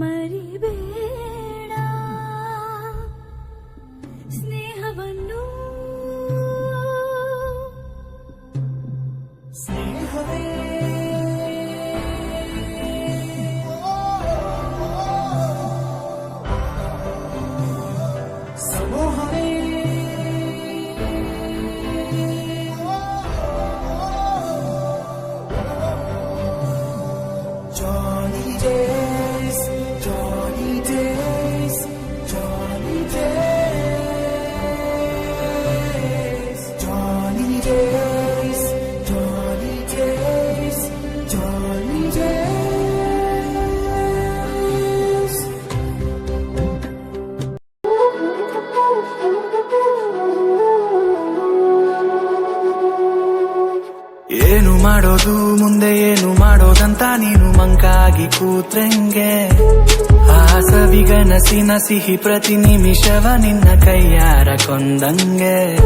ಮರಿಬೇಡ ಏನು ಮಾಡೋದು, ಮುಂದೆ ಏನು ಮಾಡೋದಂತ ನೀನು ಮಂಕಾಗಿ ಕೂತ್ರಂಗೆ. ಆ ಸವಿಗನಸಿನ ಸಿಹಿ ಪ್ರತಿ ನಿಮಿಷವ ನಿನ್ನ ಕೈಯಾರ ಕೊಂದಂಗೆ.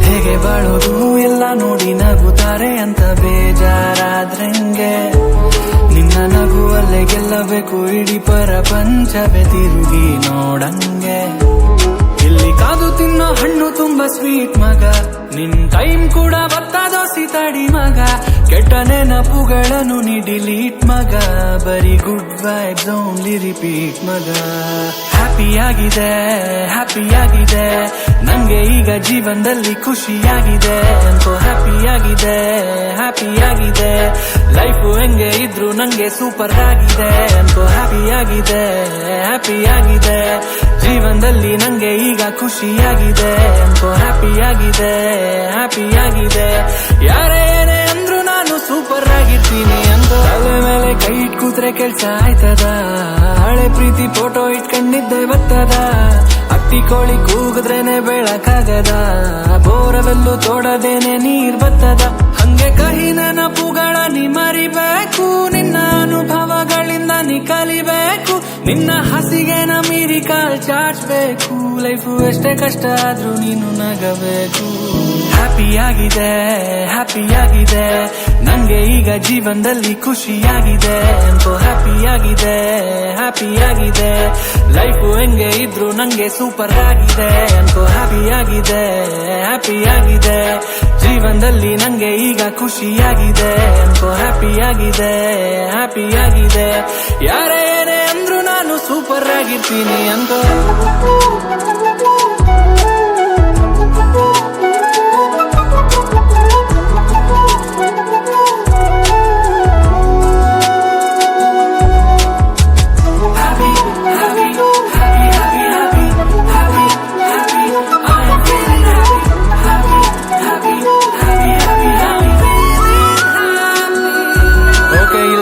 ಹೇಗೆ ಬಾಳೋದು, ಎಲ್ಲ ನೋಡಿ ನಗುತ್ತಾರೆ ಅಂತ ಬೇಜಾರಾದ್ರಂಗೆ. ನಿನ್ನ ನಗುವಲ್ಲೇ ಗೆಲ್ಲಬೇಕು, ಇಡೀ ಪ್ರಪಂಚವೇ ತಿರುಗಿ ನೋಡಂಗೆ. ತುಂಬಾ ಸ್ವೀಟ್ ಮಗ. ನಿನ್ ಟೈಮ್ ಕೂಡ ದೋಸಿ ತಡಿ ಮಗ. ಕೆಟ್ಟ ನೆನಪುಗಳನ್ನು ನೀ ಡಿಲೀಟ್ ಮಗ. ಬರೀ ಗುಡ್ ವೈಬ್ಸ್ ಓನ್ಲಿ ರಿಪೀಟ್ ಮಗ. ಹ್ಯಾಪಿ ಆಗಿದೆ ಹ್ಯಾಪಿ ಆಗಿದೆ. ನಂಗೆ ಈಗ ಜೀವನದಲ್ಲಿ ಖುಷಿಯಾಗಿದೆ ಅಂತೂ ಹ್ಯಾಪಿ ಆಗಿದೆ ಹ್ಯಾಪಿ ಆಗಿದೆ. ಲೈಫು ಹೆಂಗೆ ಇದ್ರು ನಂಗೆ ಸೂಪರ್ ಆಗಿದೆ. ಅಂತೂ ಹ್ಯಾಪಿ ಆಗಿದೆ ಹ್ಯಾಪಿ ಆಗಿದೆ. ಜೀವನದಲ್ಲಿ ನಂಗೆ ಈಗ ಖುಷಿಯಾಗಿದೆ ಹ್ಯಾಪಿ ಆಗಿದೆ ಹ್ಯಾಪಿ ಆಗಿದೆ ಅಂದ್ರು ನಾನು ಸೂಪರ್ ಆಗಿರ್ತೀನಿ ಅಂತ ತಲೆ ಮೇಲೆ ಕೈ ಇಟ್ ಕೂತ್ರೆ ಕೆಲ್ಸ ಆಯ್ತದ? ಹಳೆ ಪ್ರೀತಿ ಫೋಟೋ ಇಟ್ಕೊಂಡಿದ್ದೆ ಬತ್ತದ ಅಟ್ಟಿ ಕೋಳಿ ಕೂಗಿದ್ರೇನೆ ಬೆಳಕಾಗದ? ಬೋರವೆಲ್ಲೂ ತೋಡದೇನೆ ನೀರ್ ಬತ್ತದ? ಹಂಗೆ ಕಹಿ ನೆನಪುಗಳ ಮರಿಬೇಕು ನಿನ್ನ ಅನುಭವಗಳಿಂದ ನೀ ಕಲಿಬೇಕು ನಿನ್ನ ಹಸಿಗೆ ಮೀರಿ ಕಾಲ್ ಚಾಚ್ಬೇಕು. ಲೈಫು ಎಷ್ಟೇ ಕಷ್ಟ ಆದ್ರೂ ನೀನು ನಗಬೇಕು. ಹ್ಯಾಪಿ ಆಗಿದೆ ನಂಗೆ ಈಗ ಜೀವನದಲ್ಲಿ ಖುಷಿಯಾಗಿದೆ ಹ್ಯಾಪಿ ಆಗಿದೆ ಲೈಫು ಹೆಂಗೆ ಇದ್ರು ನಂಗೆ ಸೂಪರ್ ಆಗಿದೆ. ಅಂತೋ ಹ್ಯಾಪಿ ಆಗಿದೆ ಹ್ಯಾಪಿ ಆಗಿದೆ. ಜೀವನದಲ್ಲಿ ನಂಗೆ ಈಗ ಖುಷಿಯಾಗಿದೆ ಆಗಿದೆ. ಹ್ಯಾಪಿ ಆಗಿದೆ. ಯಾರೇ ನಾನು ಸೂಪರ್ ಆಗಿರ್ತೀನಿ ಅಂತ